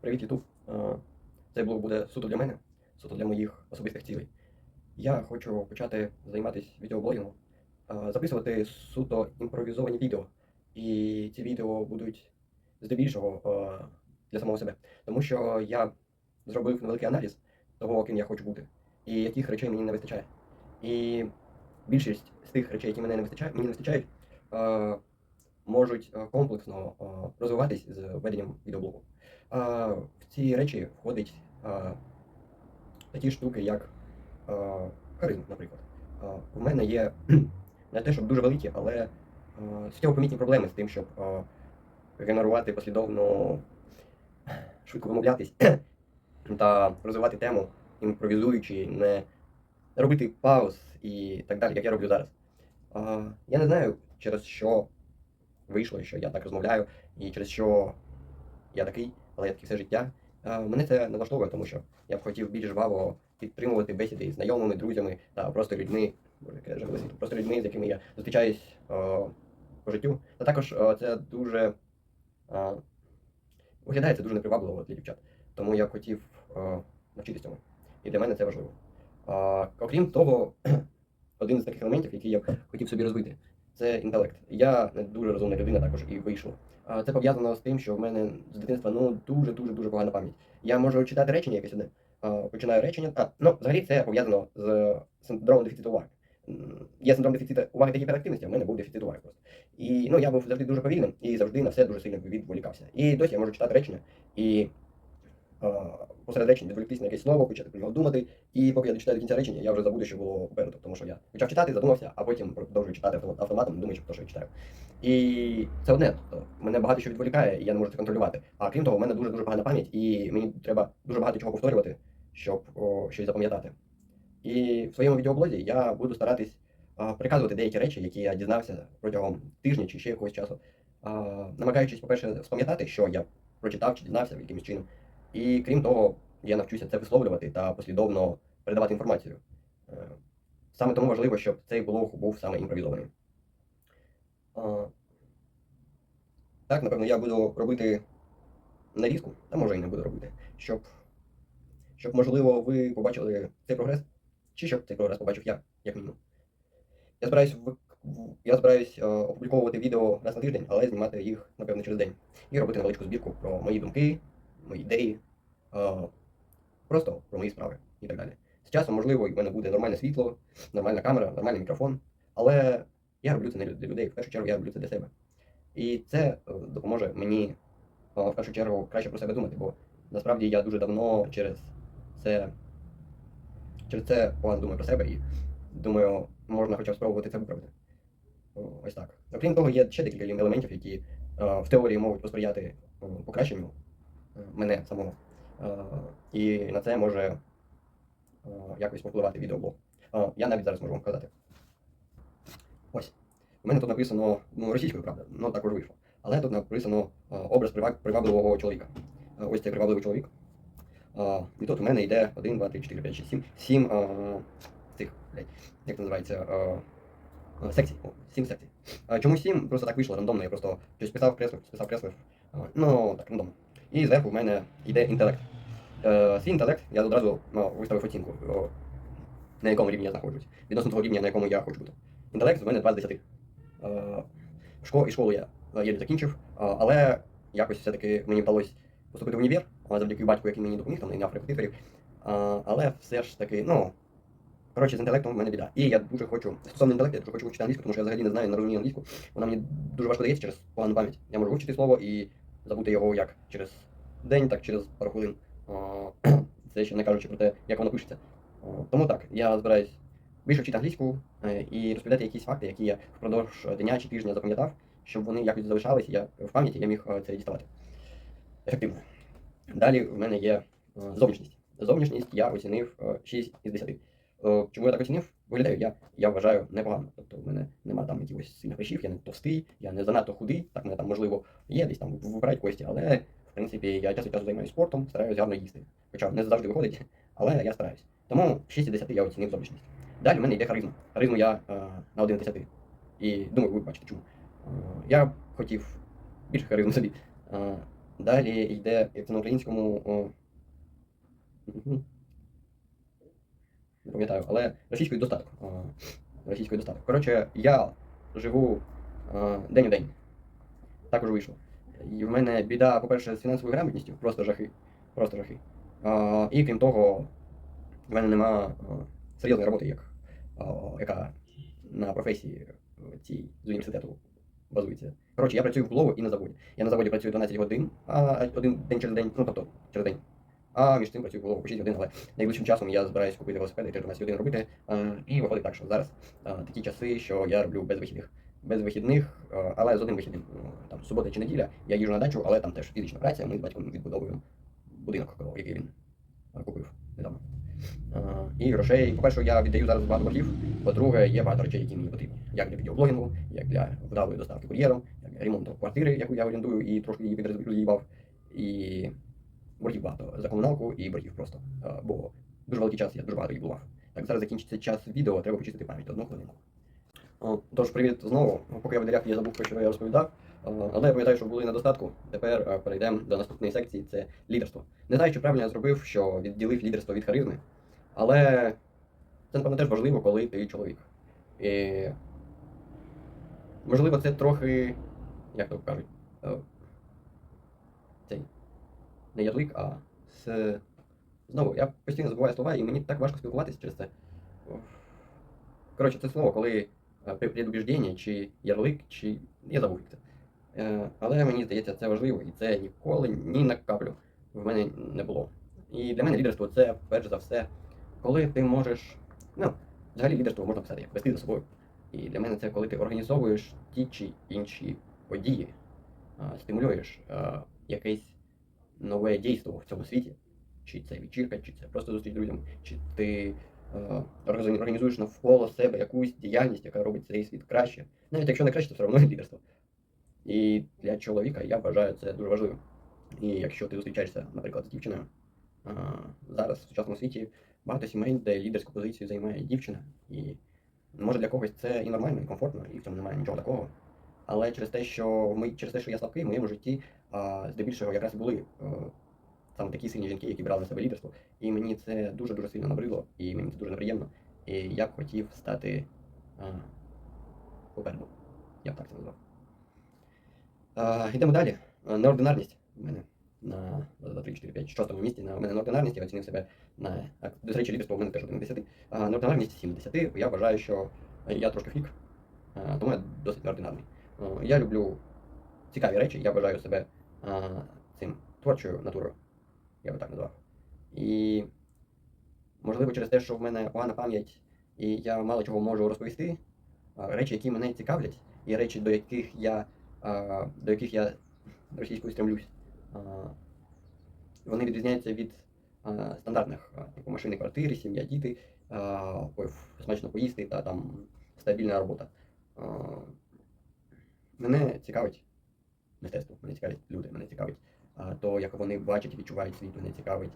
Привіт, Ютуб. Е, Цей блог буде суто для мене, суто для моїх особистих цілей. Я хочу почати займатися відеоблогінгом, е, записувати суто імпровізовані відео. І ці відео будуть здебільшого е, для самого себе. Тому що я зробив невеликий аналіз того, ким я хочу бути, і яких речей мені не вистачає. І більшість з тих речей, які мене не вистачає, мені не вистачають, можуть е, комплексно е, розвиватись з веденням відеоблогу. В ці речі входить такі штуки, як а, харизма, наприклад. У мене є не те, щоб дуже великі, але а, суттєво помітні проблеми з тим, щоб генерувати послідовно швидко вимовлятись та розвивати тему, імпровізуючи, не робити пауз і так далі, як я роблю зараз. Я не знаю, через що вийшло, що я так розмовляю, і через що я такий, але я такий все життя. Е, Мене це не влаштовує, тому що я б хотів більш жваво підтримувати бесіди з знайомими, друзями та просто людьми, просто людьми, з якими я зустрічаюсь е, по життю. Та також е, це дуже е, виглядає це дуже непривабливо для дівчат. Тому я б хотів навчитись цьому. І для мене це важливо. Окрім того, один з таких елементів, який я б хотів собі розвити, це інтелект. Я не дуже розумна людина також і вийшло. А Це пов'язано з тим, що в мене з дитинства ну дуже дуже дуже погана пам'ять. Я можу читати речення якесь одне, починаю речення. А ну взагалі це пов'язано з синдромом дефіциту уваги. Є синдром дефіциту уваги та гіперактивності, а в мене був дефіцит уваги просто. І ну я був завжди дуже повільним і завжди на все дуже сильно відволікався. І досі я можу читати речення і посеред речення відволіктись на якесь слово, почати про нього думати. І поки я дочитаю до кінця речення, я вже забуду, що було попереду, тому що я почав читати, задумався, а потім продовжую читати автомат- автоматом, думаючи про те, що я читаю. І це одне, тобто мене багато що відволікає, і я не можу це контролювати. А крім того, у мене дуже дуже погана пам'ять, і мені треба дуже багато чого повторювати, щоб о, щось запам'ятати. І в своєму відеоблозі я буду старатись а, приказувати деякі речі, які я дізнався протягом тижня чи ще якогось часу, а, намагаючись, по-перше, спам'ятати, що я прочитав чи дізнався якимось чином. І крім того, я навчуся це висловлювати та послідовно передавати інформацію. Е, Саме тому важливо, щоб цей блог був саме імпровізований. Так, напевно, я буду робити нарізку, а може і не буду робити, щоб, щоб можливо, ви побачили цей прогрес, чи щоб цей прогрес побачив я, як мінімум. Я збираюсь, я збираюсь е, опубліковувати відео раз на тиждень, але знімати їх, напевно, через день. І робити невеличку збірку про мої думки, мої ідеї, е, просто про мої справи і так далі. З часом, можливо, в мене буде нормальне світло, нормальна камера, нормальний мікрофон, але я роблю це не для людей, в першу чергу я роблю це для себе. І це е, допоможе мені е, в першу чергу краще про себе думати, бо насправді я дуже давно через це через це погано думаю про себе і думаю, можна хоча б спробувати це виправити. Ось так. Окрім того, є ще декілька елементів, які в теорії можуть посприяти покращенню мене самого. Е, І на це може е, якось впливати відеоблог. Е, Я навіть зараз можу вам показати. Ось. У мене тут написано ну, російською, правда, ну також вийшло. Але тут написано образ привабливого чоловіка. Ось цей привабливий чоловік. І тут у мене йде 1, 2, 3, 4, 5, 6, 7, 7 е, цих, блядь, як це називається, секцій. О, 7 секцій. Чому 7? Просто так вийшло рандомно, я просто щось писав, креслив, списав, креслив. Ну, так, рандомно. І зверху в мене йде інтелект. Е, Свій інтелект я одразу виставив оцінку, на якому рівні я знаходжусь, відносно того рівня, на якому я хочу бути. Інтелект в мене 2 з 10. Е, школу, і школу я е, єлі закінчив, е, але якось все-таки мені вдалося поступити в універ, е, завдяки батьку, який мені допоміг, там найняв репетиторів. Е, Але все ж таки, ну, коротше, з інтелектом в мене біда. І я дуже хочу, стосовно інтелекту, я дуже хочу вивчити англійську, тому що я взагалі не знаю, не розумію англійську. Вона мені дуже важко дається через погану пам'ять. Я можу вивчити слово і забути його як через день, так через пару хвилин. Е, Це ще не кажучи про те, як воно пишеться. Е, Тому так, я збираюсь більше вчити англійську е, і розповідати якісь факти, які я впродовж дня чи тижня запам'ятав, щоб вони якось залишались, я в пам'яті я міг е, це діставати. Ефективно. Далі в мене є е, зовнішність. Зовнішність я оцінив е, 6 із 10. Е, Чому я так оцінив? Виглядаю, я, я вважаю непогано. Тобто в мене немає там якихось сильних речів, я не товстий, я не занадто худий, так мене там можливо є, десь там вибирають кості, але в принципі я час від часу займаюся спортом, стараюся гарно їсти. Хоча не завжди виходить, але я стараюсь. Тому 6 із 10 я оцінив зовнішність. Далі в мене йде харизма. Харизму я е, на 1 10. І думаю, ви бачите чому. Е, я хотів більше харизму собі. Е, Далі йде, як це на українському. Мгм. Пам'ятаю, але російською достаток. Російською достаток. Коротше, я живу день у день. Також вийшло. І в мене біда, по-перше, з фінансовою грамотністю, просто жахи. Просто жахи. А, і крім того, в мене нема серйозної роботи, як, яка на професії цій з університету базується. Коротше, я працюю в Булово і на заводі. Я на заводі працюю 12 годин, а один день через день, ну тобто через день. А між тим працюю по 6 годин, але найближчим часом я збираюсь купити велосипед і теж 12 годин робити. І виходить так, що зараз такі часи, що я роблю без вихідних. Без вихідних, але з одним вихідним. Ну, Там субота чи неділя, я їжджу на дачу, але там теж фізична праця, ми з батьком відбудовуємо будинок, який він купив недавно. І грошей, по-перше, я віддаю зараз багато боргів. По-друге, є багато речей, які мені потрібні. Як для відеоблогінгу, як для вдалої доставки кур'єром, як для ремонту квартири, яку я орендую і трошки її підрозбивав. І боргів багато за комуналку і боргів просто. Бо дуже великий час я дуже багато їх. Так, зараз закінчиться час відео, треба почистити пам'ять одну хвилинку. О, Тож, привіт знову. Поки я в дверях, я забув, про що я розповідав. Але я пам'ятаю, що були недостатку. Тепер перейдемо до наступної секції це лідерство. Не знаю, чи правильно я зробив, що відділив лідерство від харизми, але це, напевно, теж важливо, коли ти чоловік. І... Можливо, це трохи, як то кажуть, е, не ярлик, а з. Знову, я постійно забуваю слова, і мені так важко спілкуватися через це. Коротше, це слово, коли е, пре- предубіждення, чи ярлик, чи. Я забув це. Е, Але мені здається, це важливо, і це ніколи ні на каплю в мене не було. І для мене лідерство це перш за все, коли ти можеш. Ну, взагалі лідерство можна писати як вести за собою. І для мене це коли ти організовуєш ті чи інші події, стимулюєш а, якесь нове дійство в цьому світі. Чи це вечірка, чи це просто зустріч з друзями, чи ти е, організуєш навколо себе якусь діяльність, яка робить цей світ краще. Навіть якщо не краще, то все одно лідерство. І для чоловіка я вважаю це дуже важливим. І якщо ти зустрічаєшся, наприклад, з дівчиною, а, зараз в сучасному світі багато сімей, де лідерську позицію займає дівчина. І може для когось це і нормально, і комфортно, і в цьому немає нічого такого. Але через те, що ми через те, що я слабкий, в моєму житті здебільшого якраз були е, саме такі сильні жінки, які брали на себе лідерство. І мені це дуже дуже сильно набридло, і мені це дуже неприємно. І я б хотів стати попереду. Я б так це назвав. Йдемо далі. Неординарність у мене на 2, 3, 4, 5, 6 місці. На у мене неординарність, я оцінив себе на. До речі, лідерство у мене теж 1 на 10. А неординарність 7 на 10. Я вважаю, що я трошки фрік, а, тому я досить неординарний. Я люблю цікаві речі, я вважаю себе а, цим творчою натурою. Я би так назвав. І можливо, через те, що в мене погана пам'ять, і я мало чого можу розповісти, речі, які мене цікавлять, і речі, до яких я, а, до яких я російською стремлюсь, а, вони відрізняються від а, стандартних, типу машини, квартири, сім'я, діти, а, смачно поїсти та там стабільна робота. Мене цікавить мистецтво, мене цікавить люди, мене цікавить а, то, як вони бачать і відчувають світ, мене цікавить.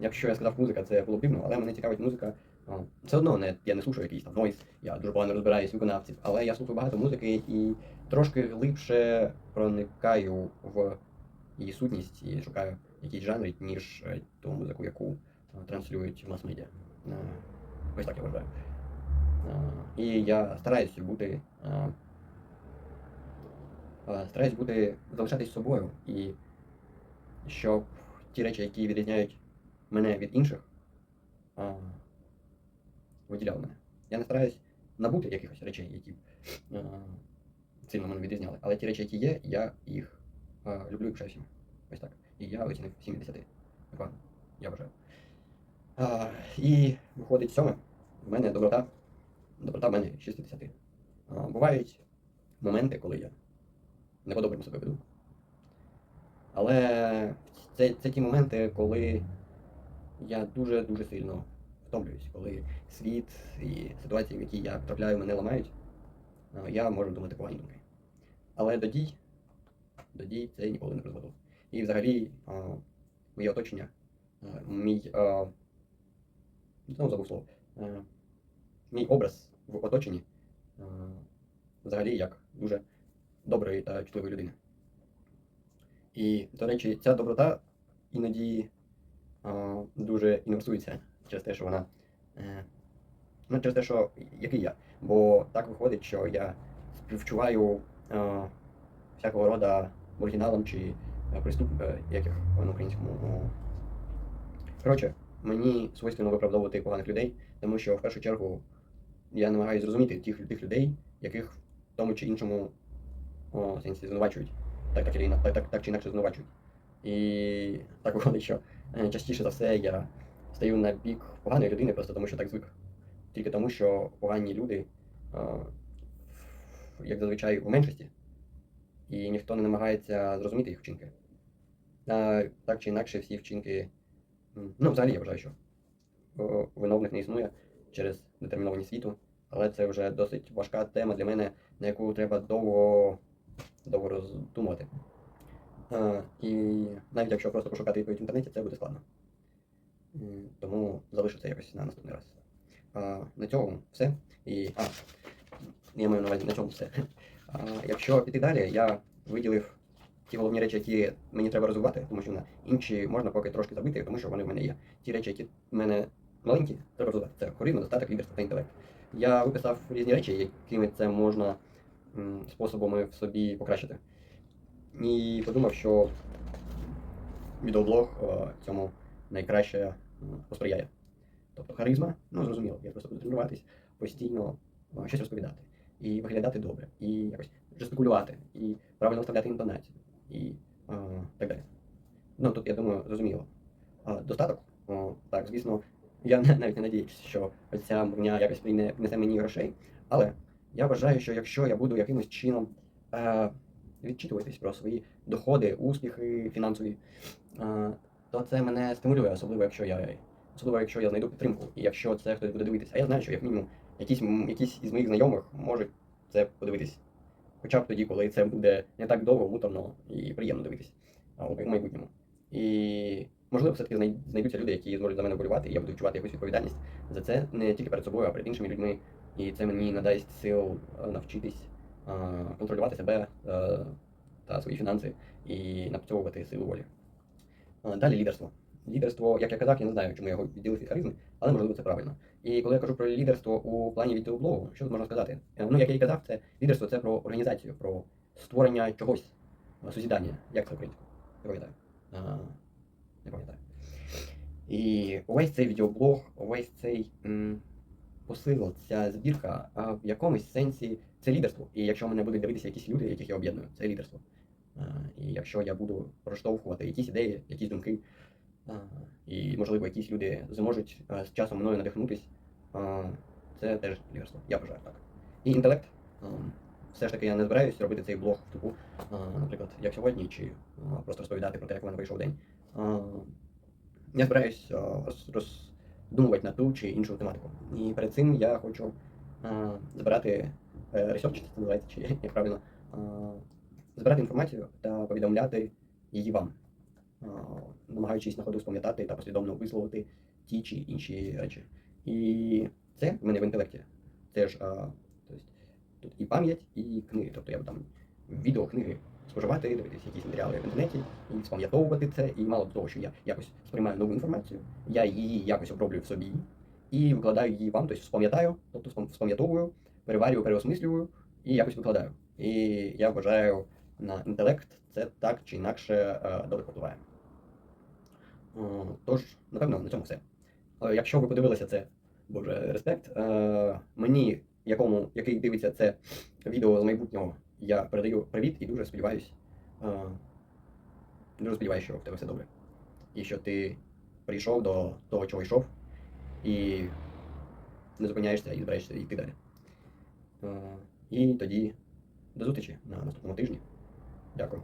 Якщо я сказав музика, це було б дивно, але мене цікавить музика. Все одно не, я не слушаю якийсь там нойз, я дуже погано розбираюсь в виконавців, але я слухаю багато музики і трошки глибше проникаю в її сутність і шукаю якісь жанри, ніж е, ту музику, яку транслюють мас-медіа. Е, Ось так я вважаю. Е, І я стараюся бути. Стараюсь бути залишатись собою і щоб ті речі, які відрізняють мене від інших, виділяли мене. Я не стараюсь набути якихось речей, які сильно мене відрізняли. Але ті речі, які є, я їх люблю і пишаю всім. Ось так. І я оцінив 7 від 10. Я вважаю. А, і виходить сьоме. В мене доброта. Доброта в мене 6 від 10. А, бувають моменти, коли я не по-доброму себе веду. Але це, це ті моменти, коли я дуже-дуже сильно втомлююсь, коли світ і ситуації, в які я потрапляю, мене ламають, я можу думати погані думки. Але до дій, це ніколи не призведу. І взагалі моє оточення, мій а, забув слово, мій образ в оточенні взагалі як дуже доброї та чутливої людини. І, до речі, ця доброта іноді а, дуже інверсується через те, що вона. Е, ну, через те, що який я. Бо так виходить, що я співчуваю е, всякого роду оригіналам чи е, приступ, е, як їх на українському. Коротше, мені свойственно виправдовувати поганих людей, тому що в першу чергу я намагаюся зрозуміти тих, тих людей, яких в тому чи іншому о, сенсі звинувачують. Так, так, чи так, так, так чи інакше звинувачують. І так виходить, що е, частіше за все я стаю на бік поганої людини, просто тому що так звик. Тільки тому, що погані люди, як зазвичай, у меншості, і ніхто не намагається зрозуміти їх вчинки. А, так чи інакше, всі вчинки. Ну, взагалі я вважаю, що виновних не існує через детермінованість світу, але це вже досить важка тема для мене, на яку треба довго, довго роздумувати. А, і навіть якщо просто пошукати відповідь в інтернеті, це буде складно. Тому залишу це якось на наступний раз. А, на цьому все. І, а, я маю на увазі на цьому все. А, якщо піти далі, я виділив ті головні речі, які мені треба розвивати, тому що на інші можна поки трошки забити, тому що вони в мене є. Ті речі, які в мене маленькі, треба розвивати. Це харизма, достаток, лідерство та інтелект. Я виписав різні речі, якими це можна способами в собі покращити. І подумав, що відеоблог е, цьому найкраще посприяє. Тобто харизма, ну зрозуміло, я просто буду тренуватись, постійно е, щось розповідати. І виглядати добре, і якось жестикулювати, і правильно вставляти інтонацію, і е, так далі. Ну тут, я думаю, зрозуміло. А достаток, о, так, звісно, я навіть не надіюсь, що ця мурня якось принесе мені грошей. Але я вважаю, що якщо я буду якимось чином е, відчитуватись про свої доходи, успіхи фінансові, е, то це мене стимулює, особливо якщо я особливо якщо я знайду підтримку, і якщо це хтось буде дивитися. А я знаю, що як мінімум якісь, якісь із моїх знайомих можуть це подивитись. Хоча б тоді, коли це буде не так довго, муторно і приємно дивитись у майбутньому. І можливо, все-таки знайдуться люди, які зможуть за мене вболівати, і я буду відчувати якусь відповідальність за це не тільки перед собою, а перед іншими людьми. І це мені надасть сил е, навчитись е, контролювати себе е, та свої фінанси і напрацьовувати силу волі. Далі лідерство. Лідерство, як я казав, я не знаю, чому я його відділив від харизми, але можливо це правильно. І коли я кажу про лідерство у плані відеоблогу, що тут можна сказати? Ну, як я і казав, це лідерство це про організацію, про створення чогось, созідання. Як це українською? Не пам'ятаю. Не пам'ятаю. І увесь цей відеоблог, увесь цей посил, ця збірка, а в якомусь сенсі це лідерство. І якщо мене будуть дивитися якісь люди, яких я об'єдную, це лідерство. І якщо я буду проштовхувати якісь ідеї, якісь думки, і, можливо, якісь люди зможуть з часом мною надихнутись, це теж лідерство. Я вважаю так. І інтелект. Все ж таки я не збираюсь робити цей блог в тупу, наприклад, як сьогодні, чи просто розповідати про те, як в мене вийшов день. Я збираюсь а, роз- роздумувати на ту чи іншу тематику. І перед цим я хочу а, збирати е, ресерч, це називається, чи як правильно, а, збирати інформацію та повідомляти її вам, а, намагаючись на ходу спам'ятати та послідовно висловити ті чи інші речі. І це в мене в інтелекті. Це ж а, тобто, тут і пам'ять, і книги. Тобто я б там відеокниги споживати, дивитися якісь матеріали в інтернеті і спам'ятовувати це. І мало того, що я якось сприймаю нову інформацію, я її якось оброблюю в собі і викладаю її вам, тобто спам'ятаю, тобто спам'ятовую, переварюю, переосмислюю і якось викладаю. І я вважаю, на інтелект це так чи інакше е, добре впливає. Тож, напевно, на цьому все. Е, Якщо ви подивилися це, боже, респект. е, Мені, якому, який дивиться це відео з майбутнього, я передаю привіт і дуже сподіваюсь, е, дуже сподіваюся, що в тебе все добре. І що ти прийшов до того, чого йшов, і не зупиняєшся і збираєшся йти далі. Е, І тоді до зустрічі на наступному тижні. Дякую.